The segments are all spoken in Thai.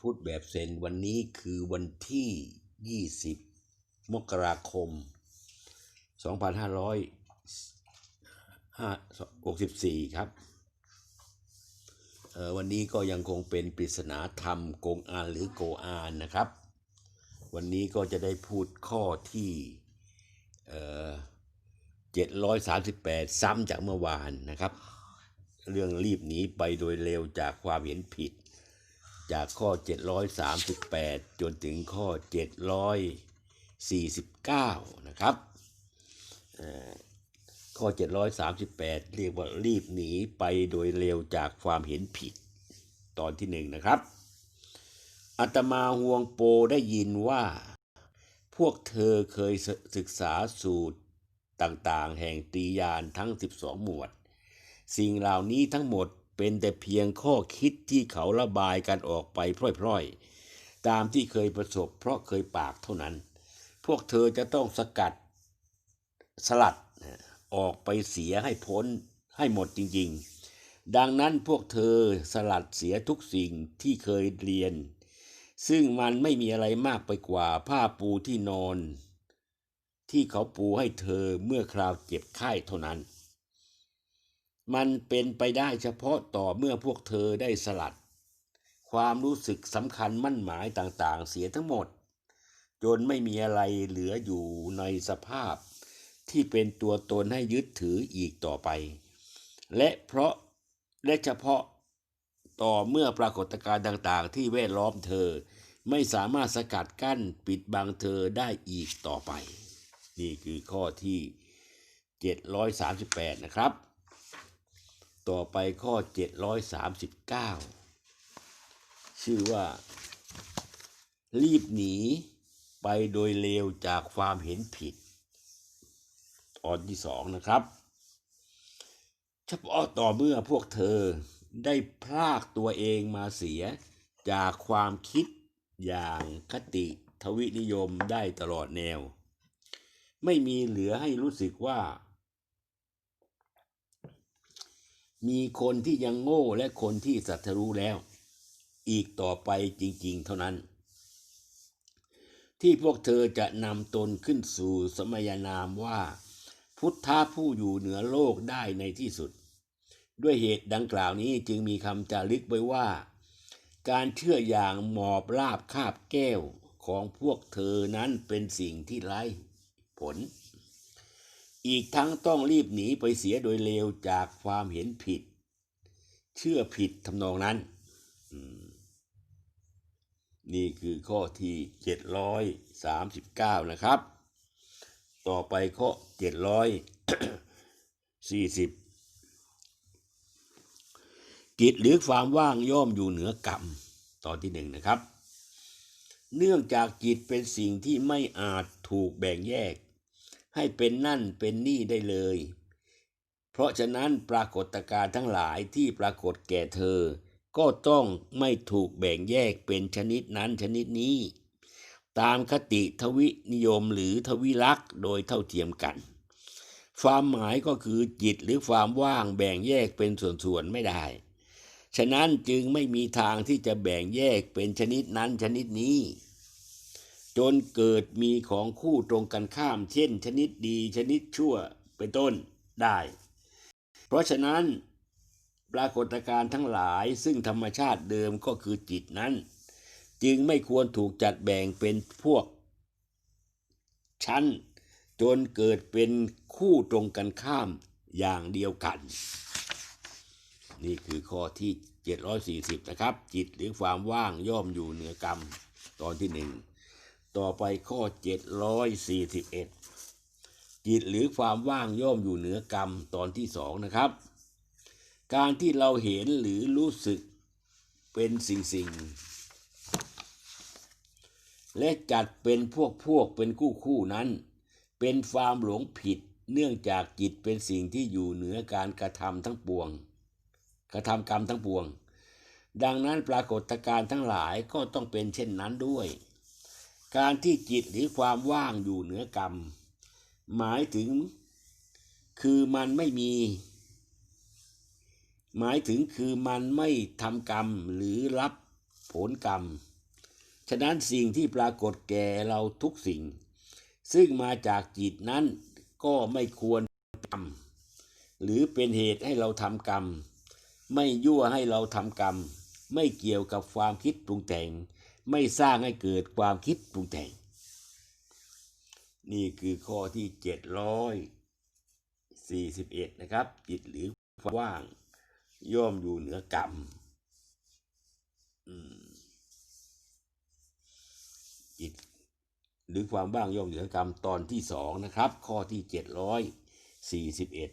พูดแบบเซนวันนี้คือวันที่ 20 มกราคม 2564 ครับเอ่อวันนี้ก็ยังคงเป็นปริศนาธรรมโกงอานหรือโกอานนะครับ วันนี้ก็จะได้พูดข้อที่เอ่อ738 ซ้ำจากเมื่อวานนะครับ เรื่องรีบหนีไปโดยเร็วจากความเห็นผิด จากข้อ 738 จนถึงข้อ 749 นะครับเอ่อข้อ 738 เรียกว่ารีบหนีไปโดยเร็วจากความเห็นผิดตอนที่หนึ่งนะครับอาตมาห่วงโปได้ยินว่า พวกเธอเคยศศึกษาสูตรต่างๆ แห่งตรียานทั้ง 12 หมวด สิ่งเหล่านี้ทั้งหมด เป็นแต่เพียงข้อคิดที่เขาระบายกันออกไปพร่อยๆ ตามที่เคยประสบเพราะเคยปากเท่านั้น พวกเธอจะต้องสกัดสลัดออกไปเสียให้พ้นให้หมดจริงๆ ดังนั้นพวกเธอสลัดเสียทุกสิ่งที่เคยเรียน ซึ่งมันไม่มีอะไรมากไปกว่าผ้าปูที่นอน ที่เขาปูให้เธอเมื่อคราวเจ็บไข้เท่านั้น มันเป็นไปได้เฉพาะต่อเมื่อพวกเธอได้สลัด ความรู้สึกสำคัญมั่นหมายต่างๆ เสียทั้งหมด จนไม่มีอะไรเหลืออยู่ในสภาพ ที่เป็นตัวตนให้ยึดถืออีกต่อไป และเพราะและเฉพาะต่อเมื่อปรากฏการณ์ต่างๆ ที่แวดล้อมเธอ ไม่สามารถสกัดกั้นปิดบังเธอได้อีกต่อไป นี่คือข้อที่ 738 นะครับ ต่อไปข้อ 739 ชื่อว่า รีบหนีไปโดยเร็วจากความเห็นผิด ตอนที่สองนะครับเฉพาะต่อเมื่อพวกเธอได้พรากตัวเองมาเสียจากความคิดอย่างคติทวินิยมได้ตลอดแนว ไม่มีเหลือให้รู้สึกว่า มีคนที่ยังโง่และคนที่สัตรู้แล้ว อีกต่อไปจริงๆเท่านั้น ที่พวกเธอจะนำตนขึ้นสู่สมญานามว่า พุทธะผู้อยู่เหนือโลกได้ในที่สุด ด้วยเหตุดังกล่าวนี้จึงมีคำจารึกไว้ว่า การเชื่ออย่างหมอบราบคาบแก้วของพวกเธอนั้นเป็นสิ่งที่ไร้ผล อีกทั้งต้องรีบหนีไปเสียโดยเร็วจากความเห็นผิด เชื่อผิดทำนองนั้น นี่คือข้อที่ 739 นะครับ ต่อไปข้อ 740 กิจหรือความว่างย่อมอยู่เหนือกรรม ตอนที่หนึ่งนะครับ เนื่องจากจิตเป็นสิ่งที่ไม่อาจถูกแบ่งแยก ให้เป็นนั่นเป็นนี่ได้เลย เพราะฉะนั้นปรากฏการณ์ทั้งหลายที่ปรากฏแก่เธอ ก็ต้องไม่ถูกแบ่งแยกเป็นชนิดนั้นชนิดนี้ ตามคติทวินิยมหรือทวิลักษ์โดยเท่าเทียมกัน ความหมายก็คือจิตหรือความว่างแบ่งแยกเป็นส่วนๆไม่ได้ฉะนั้นจึงไม่มีทางที่จะแบ่งแยกเป็นชนิดนั้นชนิดนี้ จนเกิดมีของคู่ตรงกันข้าม เช่น ชนิดดีชนิดชั่วเป็นต้นได้ เพราะฉะนั้น ปรากฏการณ์ทั้งหลายซึ่งธรรมชาติเดิมก็คือจิตนั้น จึงไม่ควรถูกจัดแบ่งเป็นพวก ชั้น จนเกิดเป็นคู่ตรงกันข้ามอย่างเดียวกัน นี่คือข้อที่ 740 นะครับ จิตหรือความว่างย่อมอยู่เหนือกรรมตอนที่หนึ่ง ต่อไปข้อ 741 จิตหรือความว่างย่อมอยู่เหนือกรรมตอนที่สองนะครับ การที่เราเห็นหรือรู้สึกเป็นสิ่งสิ่งและจัดเป็นพวกพวกเป็นคู่คู่นั้น เป็นความหลงผิดเนื่องจากจิตเป็นสิ่งที่อยู่เหนือการกระทำทั้งปวง กระทำกรรมทั้งปวง ดังนั้นปรากฏการณ์ทั้งหลายก็ต้องเป็นเช่นนั้นด้วย การที่จิตหรือความว่างอยู่เหนือกรรม หมายถึงคือมันไม่มี หมายถึงคือมันไม่ทำกรรมหรือรับผลกรรม ฉะนั้นสิ่งที่ปรากฏแก่เราทุกสิ่ง ซึ่งมาจากจิตนั้นก็ไม่ควรทำหรือเป็นเหตุให้เราทำกรรม ไม่ยั่วให้เราทำกรรม ไม่เกี่ยวกับความคิดปรุงแต่ง ไม่สร้างให้เกิดความคิดปรุงแต่ง นี่คือข้อที่เจ็ดร้อยสี่สิบเอ็ดนะครับ จิตหรือความว่าง ย่อมอยู่เหนือกรรมอืมจิตหรือความว่างย่อมเหนือกรรมตอนที่สองนะครับ ข้อที่เจ็ดร้อยสี่สิบเอ็ด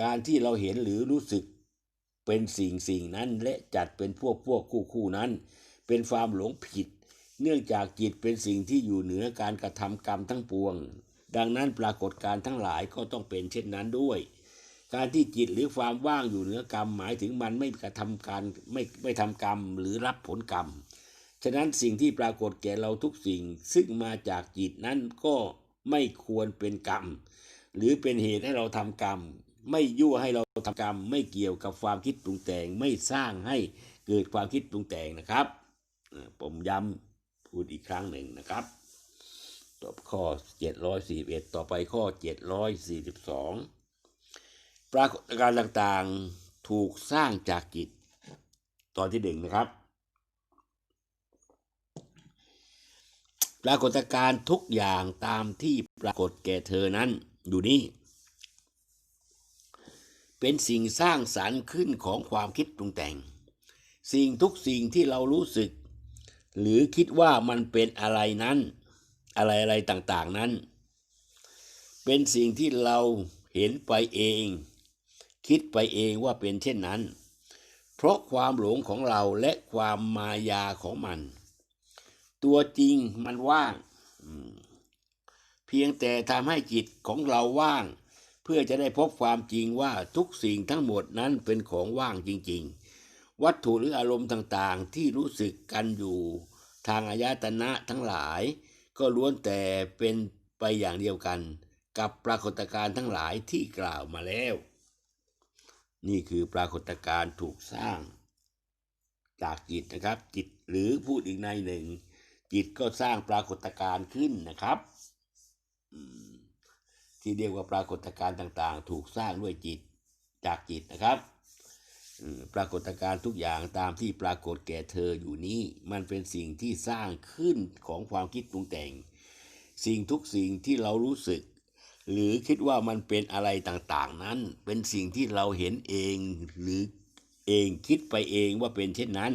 การที่เราเห็นหรือรู้สึกเป็นสิ่งสิ่งนั้นและจัดเป็นพวกพวกคู่คู่นั้น เป็นความหลงผิด เนื่องจากจิตเป็นสิ่งที่อยู่เหนือการกระทำกรรมทั้งปวง ดังนั้นปรากฏการทั้งหลายก็ต้องเป็นเช่นนั้นด้วย การที่จิตหรือความว่างอยู่เหนือกรรมหมายถึงมันไม่กระทำการไม่ไม่ทำกรรมหรือรับผลกรรม ฉะนั้นสิ่งที่ปรากฏแก่เราทุกสิ่ง ซึ่งมาจากจิตนั้นก็ไม่ควรเป็นกรรม หรือเป็นเหตุให้เราทำกรรม ไม่ยั่วให้เราทำกรรม ไม่เกี่ยวกับความคิดปรุงแต่งไม่สร้างให้เกิดความคิดปรุงแต่งนะครับ ผมย้ำพูดอีกครั้งหนึ่งนะครับต่อข้อ 741 ต่อไปข้อ 742 ปรากฏการณ์ต่างๆถูกสร้างจากจิต ตอนที่หนึ่งนะครับ ปรากฏการณ์ทุกอย่างตามที่ปรากฏแก่เธอนั้นอยู่นี่ เป็นสิ่งสร้างสรรค์ขึ้นของความคิดปรุงแต่ง สิ่งทุกสิ่งที่เรารู้สึก หรือคิดว่ามันเป็นอะไรนั้น อะไรอะไรต่างๆนั้น เป็นสิ่งที่เราเห็นไปเอง คิดไปเองว่าเป็นเช่นนั้น เพราะความหลงของเราและความมายาของมัน ตัวจริงมันว่าง เพียงแต่ทำให้จิตของเราว่าง พื่อจะได้พบความจริงว่าทุกสิ่งทั้งหมดนั้นเป็นของว่างจริง ๆ วัตถุหรืออารมณ์ต่างๆ ที่รู้สึกกันอยู่ ทางอายตนะทั้งหลาย ก็ล้วนแต่เป็นไปอย่างเดียวกัน กับปรากฏการณ์ทั้งหลายที่กล่าวมาแล้ว นี่คือปรากฏการณ์ถูกสร้าง จากจิตนะครับ จิตหรือพูดอีกในหนึ่ง จิตก็สร้างปรากฏการณ์ขึ้นนะครับ ที่เรียกว่าปรากฏการณ์ต่างๆ ถูกสร้างด้วยจิตจากจิตนะครับปรากฏการณ์ทุกอย่างตามที่ปรากฏแก่เธออยู่นี้ มันเป็นสิ่งที่สร้างขึ้นของความคิดปรุงแต่ง สิ่งทุกสิ่งที่เรารู้สึก หรือคิดว่ามันเป็นอะไรต่างๆนั้น เป็นสิ่งที่เราเห็นเองหรือเองคิดไปเองว่าเป็นเช่นนั้น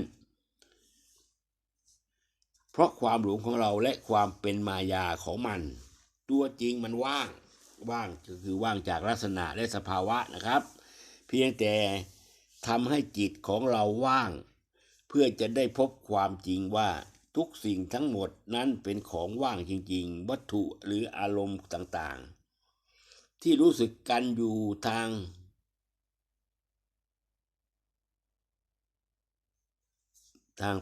เพราะความหลงของเราและความเป็นมายาของมัน ตัวจริงมันว่าง ว่างก็คือว่างจากลักษณะและสภาวะนะครับ เพียงแต่ทำให้จิตของเราว่าง เพื่อจะได้พบความจริงว่าทุกสิ่งทั้งหมดนั้นเป็นของว่างจริง ๆ วัตถุหรืออารมณ์ต่างๆ ที่รู้สึกกันอยู่ทาง ทาง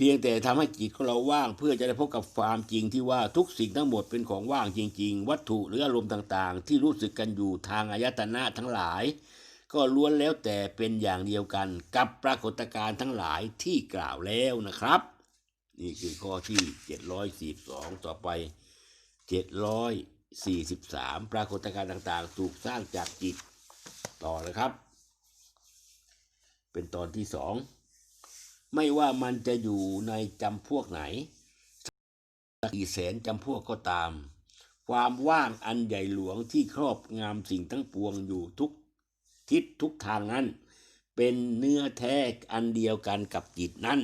พียงแต่ทำให้จิตของเราว่างเพื่อจะได้พบกับความจริงที่ว่าทุกสิ่งทั้งหมดเป็นของว่างจริง ๆ วัตถุหรืออารมณ์ต่างๆ ที่รู้สึกกันอยู่ทางอายตนะทั้งหลาย ก็ล้วนแล้วแต่เป็นอย่างเดียวกันกับปรากฏการณ์ทั้งหลายที่กล่าวแล้วนะครับ นี่คือข้อที่ 742 ต่อไป 743 ปรากฏการณ์ต่างๆถูกสร้างจากจิตต่อนะครับ เป็นตอนที่สอง ไม่ว่ามันจะอยู่ในจำพวกไหนกี่แสนจำพวกก็ตาม ความว่างอันใหญ่หลวงที่ครอบงำสิ่งทั้งปวงอยู่ทุกทิศทุกทางนั้น เป็นเนื้อแท้อันเดียวกันกับจิตนั้น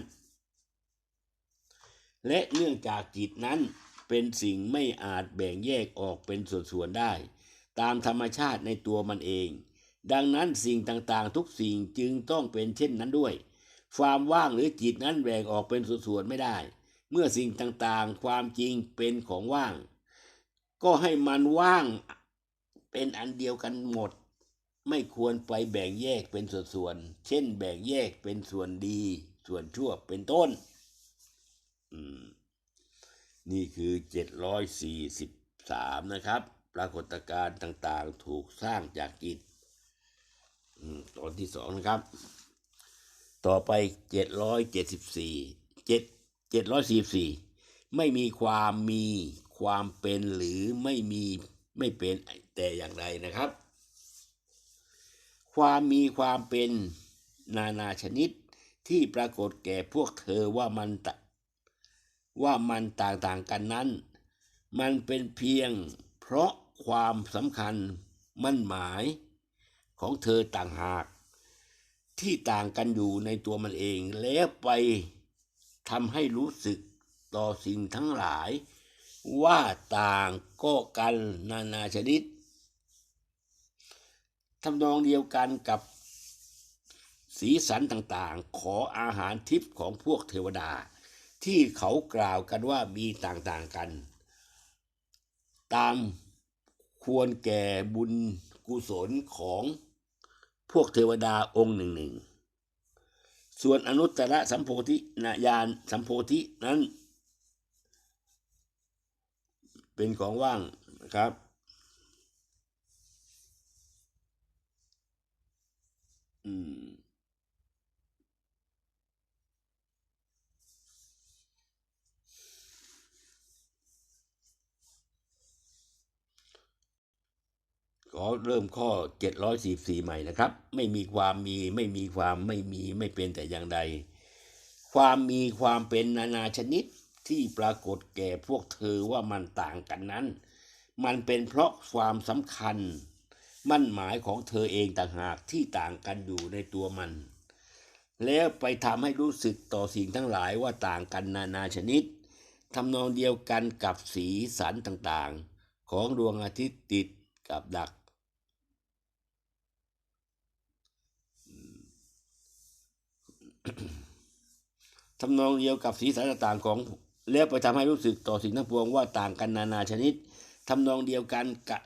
และเนื่องจากจิตนั้นเป็นสิ่งไม่อาจแบ่งแยกออกเป็นส่วนๆได้ ตามธรรมชาติในตัวมันเอง ดังนั้นสิ่งต่างๆทุกสิ่งจึงต้องเป็นเช่นนั้นด้วย ความว่างหรือจิตนั้นแบ่งออกเป็นส่วนๆไม่ได้ เมื่อสิ่งต่างๆ ความจริงเป็นของว่าง ก็ให้มันว่างเป็นอันเดียวกันหมด ไม่ควรไปแบ่งแยกเป็นส่วนๆ เช่น แบ่งแยกเป็นส่วนดี ส่วนชั่วเป็นต้นอืมนี่คือ 743 นะครับ ปรากฏการณ์ต่างๆ ถูกสร้างจากจิตตอนที่สองนะครับ ต่อไปเจ็ดร้อยเจ็ดสิบสี่เจ็ดเจ็ดร้อยสี่สี่ไม่มีความมีความเป็นหรือไม่มีไม่เป็นแต่อย่างใดนะครับ ความมีความเป็นนานาชนิดที่ปรากฏแก่พวกเธอว่ามันว่ามันต่างๆกันนั้น มันเป็นเพียงเพราะความสำคัญมั่นหมายของเธอต่างหาก ที่ต่างกันอยู่ในตัวมันเอง แล้วไปทำให้รู้สึกต่อสิ่งทั้งหลาย ว่าต่างก็กันนานาชนิดทำนองเดียวกันกับสีสันต่างๆ ขออาหารทิพย์ของพวกเทวดา ที่เขากล่าวกันว่ามีต่างๆกัน ตามควรแก่บุญกุศลของ พวกเทวดาองค์หนึ่งหนึ่งส่วนอนุตตรสัมโพธินายานสัมโพธินั้น เป็นของว่างนะครับ อืม ขอเริ่มข้อ 744 ใหม่นะครับ ไม่มีความมีไม่มีความไม่มีไม่เป็นแต่อย่างใด ความมีความเป็นนานาชนิดที่ปรากฏแก่พวกเธอว่ามันต่างกันนั้น มันเป็นเพราะความสำคัญ มั่นหมายของเธอเองต่างหากที่ต่างกันอยู่ในตัวมัน แล้วไปทำให้รู้สึกต่อสิ่งทั้งหลายว่าต่างกันนานาชนิดทำนองเดียวกันกับสีสันต่างๆ ของดวงอาทิตย์ติดกับดัก ทำนองเดียวกับสีสันต่างๆของ แล้วไปทำให้รู้สึกต่อสิ่งทั้งปวงว่าต่างกันนานาชนิดทำนองเดียวกันกับ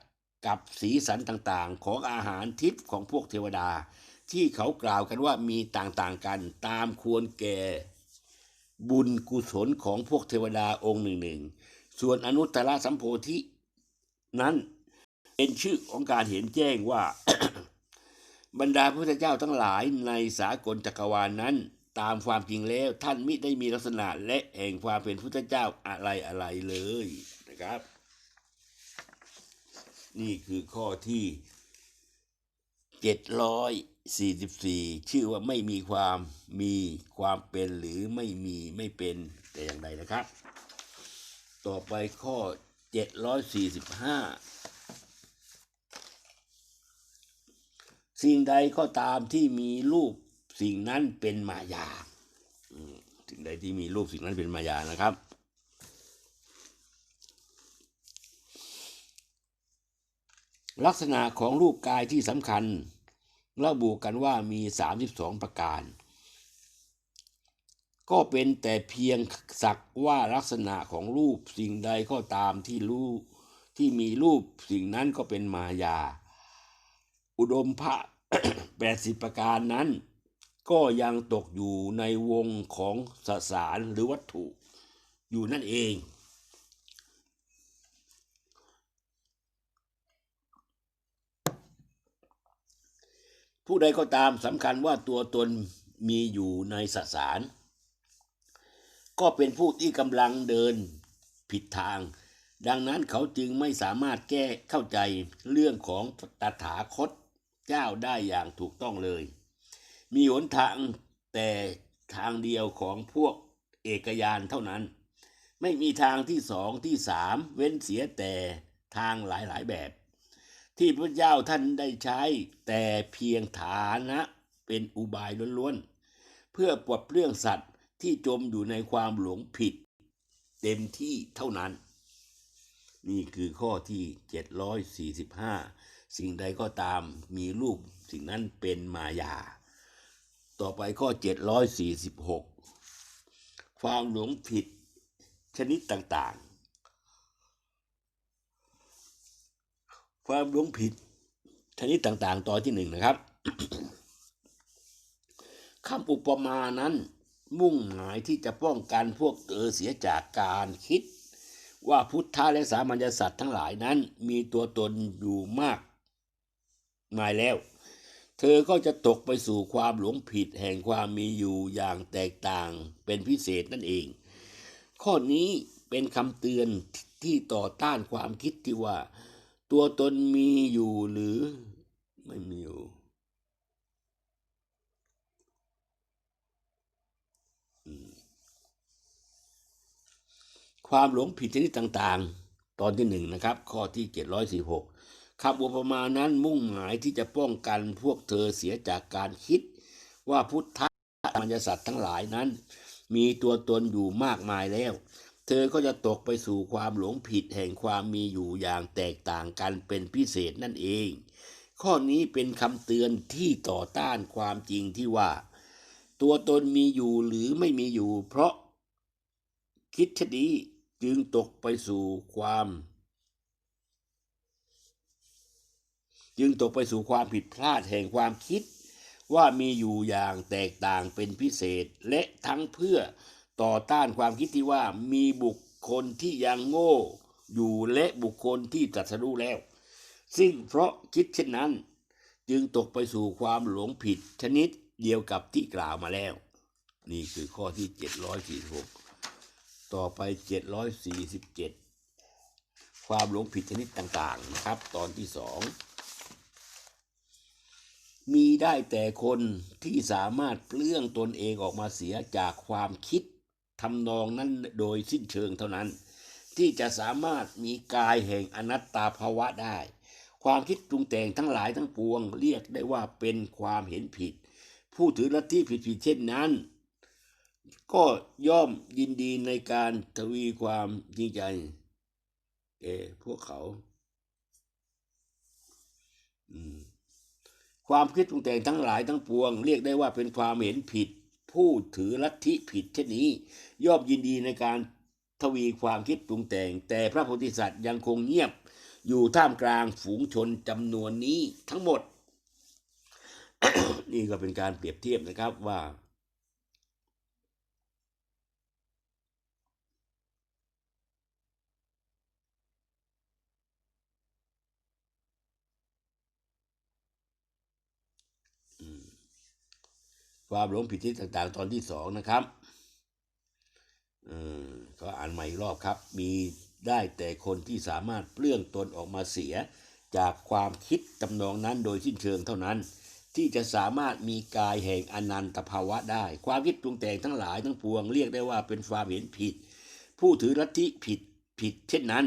กับสีสันต่างๆ ของอาหารทิพย์ของพวกเทวดา ที่เขากล่าวกันว่ามีต่างๆกันตามควรแก่ บุญกุศลของพวกเทวดาองค์หนึ่งหนึ่งส่วนอนุตตรสัมโพธินั้นเป็นชื่อของการเห็นแจ้งว่า บรรดาพระพุทธเจ้าทั้งหลายในสากลจักรวาลนั้น ตามความจริงแล้วท่านมิได้มีลักษณะและแห่งความเป็นพุทธเจ้าอะไรอะไรเลยนะครับ นี่คือข้อที่เจ็ดร้อยสี่สิบสี่ชื่อว่าไม่มีความมีความเป็นหรือไม่มีไม่เป็นแต่อย่างใดนะครับ ต่อไปข้อเจ็ดร้อยสี่สิบห้า สิ่งใดก็ตามที่มีรูปสิ่งนั้นเป็นมายาสิ่งใดที่มีรูปสิ่งนั้นเป็นมายานะครับ ลักษณะของรูปกายที่สำคัญระบุกันว่ามี 32 ประการ ก็เป็นแต่เพียงสักว่าลักษณะของรูปสิ่งใดก็ตามที่รู้ที่มีรูปสิ่งนั้นก็เป็นมายา อุดมพระ 80 ประการนั้น ก็ยังตกอยู่ในวงของสสารหรือวัตถุ อยู่นั่นเอง ผู้ใดก็ตามสำคัญว่าตัวตนมีอยู่ในสสาร ก็เป็นผู้ที่กำลังเดินผิดทาง ดังนั้นเขาจึงไม่สามารถแก้เข้าใจเรื่องของตถาคต เจ้าได้อย่างถูกต้องเลย มีหนทางแต่ทางเดียวของพวกเอกยานเท่านั้น ไม่มีทางที่สองที่สามเว้นเสียแต่ทางหลายๆแบบ ที่พระเจ้าท่านได้ใช้แต่เพียงฐานะเป็นอุบายล้วนๆ เพื่อปลดเปลื้องสัตว์ที่จมอยู่ในความหลงผิด เต็มที่เท่านั้น นี่คือข้อที่ 745 สิ่งใดก็ตามมีรูปสิ่งนั้นเป็นมายา ต่อไปข้อ 746 ความหลงผิดชนิดต่างๆ ความหลงผิดชนิดต่างๆ ต่อที่หนึ่งนะครับคำอุปมานั้นมุ่งหมายที่จะป้องกันพวกเธอเสียจากการคิด ว่าพุทธะและสามัญญสัตว์ทั้งหลายนั้น มีตัวตนอยู่มากมายแล้ว เธอก็จะตกไปสู่ความหลงผิดแห่งความมีอยู่อย่างแตกต่างเป็นพิเศษนั่นเอง ข้อนี้เป็นคำเตือนที่ต่อต้านความคิดที่ว่า ตัวตนมีอยู่หรือไม่มีอยู่ ความหลงผิดชนิดต่างๆ ตอนที่หนึ่งนะครับ ข้อที่ 746คำอุปมานั้นมุ่งหมายที่จะป้องกันพวกเธอเสียจากการคิด ว่าพุทธมัญญสัตว์ทั้งหลายนั้น มีตัวตนอยู่มากมายแล้ว เธอก็จะตกไปสู่ความหลงผิดแห่งความมีอยู่อย่างแตกต่างกันเป็นพิเศษนั่นเอง ข้อนี้เป็นคำเตือนที่ต่อต้านความจริงที่ว่า ตัวตนมีอยู่หรือไม่มีอยู่ เพราะคิดชะนี้ จึงตกไปสู่ความ จึงตกไปสู่ความผิดพลาดแห่งความคิด ว่ามีอยู่อย่างแตกต่างเป็นพิเศษ และทั้งเพื่อต่อต้านความคิดที่ว่ามีบุคคลที่ยังโง่อยู่และบุคคลที่ตรัสรู้แล้ว ซึ่งเพราะคิดเช่นนั้น จึงตกไปสู่ความหลงผิดชนิดเดียวกับที่กล่าวมาแล้ว นี่คือข้อที่ 746 ต่อไป 747 ความหลงผิดชนิดต่างๆนะครับ ตอนที่สองมีได้แต่คนที่สามารถเปลื้องตนเองออกมาเสียจากความคิดทำนองนั้นโดยสิ้นเชิงเท่านั้น ที่จะสามารถมีกายแห่งอนัตตาภาวะได้ ความคิดปรุงแต่งทั้งหลายทั้งปวง เรียกได้ว่าเป็นความเห็นผิด ผู้ถือลัทธิผิดๆเช่นนั้น ก็ย่อมยินดีในการทวีความจริงใจเออพวกเขา ความคิดปรุงแต่งทั้งหลายทั้งปวง เรียกได้ว่าเป็นความเห็นผิด ผู้ถือลัทธิผิดเช่นนี้ ย่อมยินดีในการทวีความคิดปรุงแต่ง แต่พระโพธิสัตว์ยังคงเงียบอยู่ท่ามกลางฝูงชนจำนวนนี้ทั้งหมด นี่ก็เป็นการเปรียบเทียบนะครับว่า ความหลงผิดที่ต่างๆ ตอนที่สองนะครับเออก็อ่านใหม่อีกรอบครับ มีได้แต่คนที่สามารถเปลื้องตนออกมาเสีย จากความคิดตำนองนั้นโดยสิ้นเชิงเท่านั้น ที่จะสามารถมีกายแห่งอนันตภาวะได้ ความคิดปรุงแต่งทั้งหลายทั้งปวงเรียกได้ว่าเป็นความเห็นผิด ผู้ถือลัทธิผิดผิดเช่นนั้น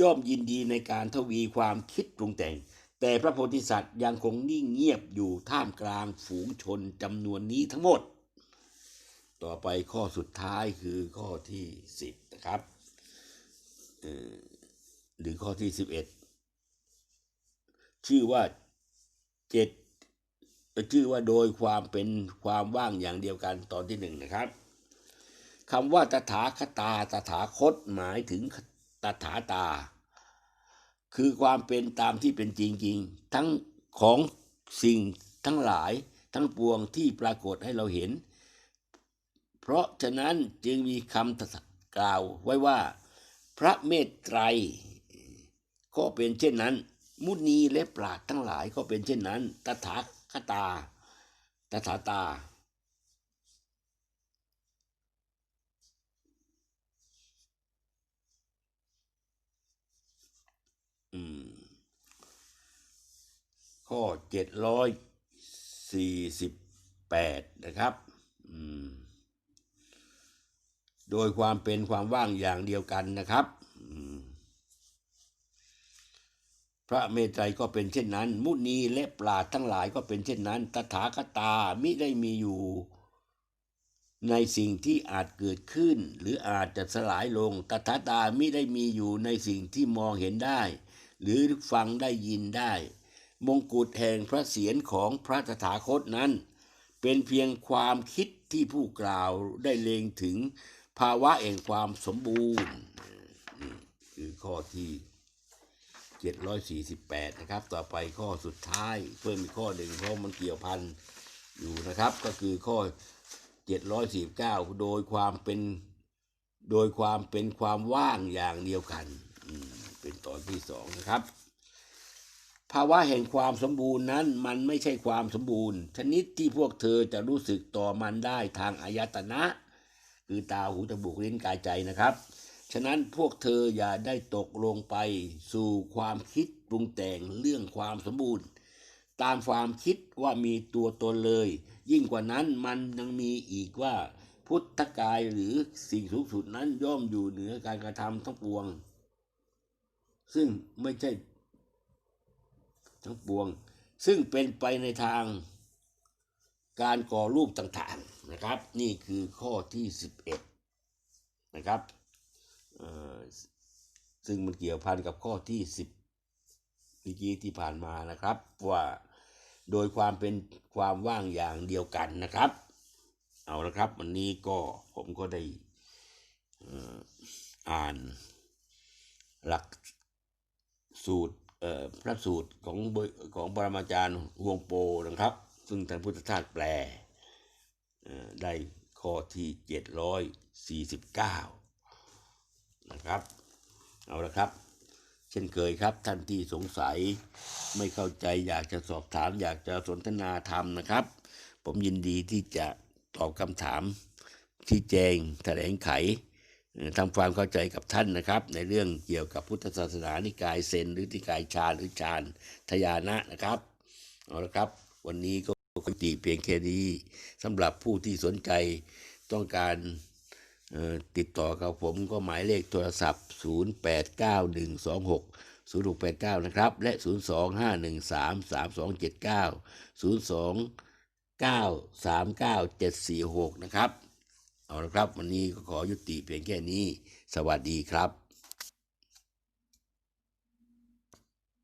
ย่อมยินดีในการทวีความคิดปรุงแต่ง แต่พระโพธิสัตว์ยังคงนิ่งเงียบอยู่ท่ามกลางฝูงชนจำนวนนี้ทั้งหมด ต่อไปข้อสุดท้ายคือข้อที่สิบนะครับหรือข้อที่สิบเอ็ดชื่อว่าเจ็ดชื่อว่าโดยความเป็นความว่างอย่างเดียวกันตอนที่หนึ่งนะครับคำว่าตถาคตาตถาคตหมายถึงตถาตา คือความเป็นตามที่เป็นจริงๆ ทั้งของสิ่งทั้งหลายทั้งปวงที่ปรากฏให้เราเห็น เพราะฉะนั้นจึงมีคำกล่าวไว้ว่า พระเมตไตรก็เป็นเช่นนั้น มุนีและปราดทั้งหลายก็เป็นเช่นนั้น ตถาคตา ตถาตา ข้อเจ็ดร้อยสี่สิบแปดนะครับอืมโดยความเป็นความว่างอย่างเดียวกันนะครับ พระเมตไตรก็เป็นเช่นนั้น มุนีและปราดทั้งหลายก็เป็นเช่นนั้น ตถาคตามิได้มีอยู่ในสิ่งที่อาจเกิดขึ้น หรืออาจจะสลายลง ตถาตามิได้มีอยู่ในสิ่งที่มองเห็นได้ หรือฟังได้ยินได้ มงกุฎแห่งพระเศียรของพระตถาคตนั้น เป็นเพียงความคิดที่ผู้กล่าวได้เลงถึงภาวะแห่งความสมบูรณ์นี่คือข้อที่ 748 นะครับ ต่อไปข้อสุดท้าย เพิ่มอีกข้อหนึ่งเพราะมันเกี่ยวพันอยู่นะครับ ก็คือข้อ 749 โดยความเป็นโดยความเป็นความว่างอย่างเดียวกัน เป็นตอนที่สองนะครับ ภาวะแห่งความสมบูรณ์นั้นมันไม่ใช่ความสมบูรณ์ ชนิดที่พวกเธอจะรู้สึกต่อมันได้ทางอายตนะ คือตาหูจมูกลิ้นกายใจนะครับ ฉะนั้นพวกเธออย่าได้ตกลงไปสู่ความคิดปรุงแต่งเรื่องความสมบูรณ์ ตามความคิดว่ามีตัวตนเลย ยิ่งกว่านั้นมันยังมีอีกว่าพุทธกายหรือสิ่งสูงสุดนั้นย่อมอยู่เหนือการกระทำทั้งปวง ซึ่งไม่ใช่ทั้งปวง ซึ่งเป็นไปในทางการก่อรูปต่างๆนะครับ นี่คือข้อที่ 11 นะครับซึ่งมันเกี่ยวพันกับข้อที่ 10เมื่อกี้ที่ผ่านมานะครับ ว่าโดยความเป็นความว่างอย่างเดียวกันนะครับ เอาละครับ วันนี้ก็ผมก็ได้อ่านหลัก สูตรเอ่อพระสูตรของบของปรมาจารย์ฮวงโปนะครับ ซึ่งท่านพุทธทาสแปลได้ข้อที่เจ็ดร้อยสี่สิบเก้านะครับ เอาละครับ เช่นเคยครับท่านที่สงสัยไม่เข้าใจอยากจะสอบถาม อยากจะสนทนาธรรมนะครับ ผมยินดีที่จะตอบคำถามที่แจงแถลงไข ทำความเข้าใจกับท่านนะครับ ในเรื่องเกี่ยวกับพุทธศาสนานิกายเซนหรือนิกายชาญหรือฌานทยานะนะครับเอาละครับ วันนี้ก็คุติเพียงแค่นี้สำหรับผู้ที่สนใจต้องการติดต่อกับผมก็หมายเลขโทรศัพท์ 089126 0689 นะครับ และ 025133279 029397746 นะครับ เอาละครับ วันนี้ก็ขอยุติเพียงแค่นี้ สวัสดีครับ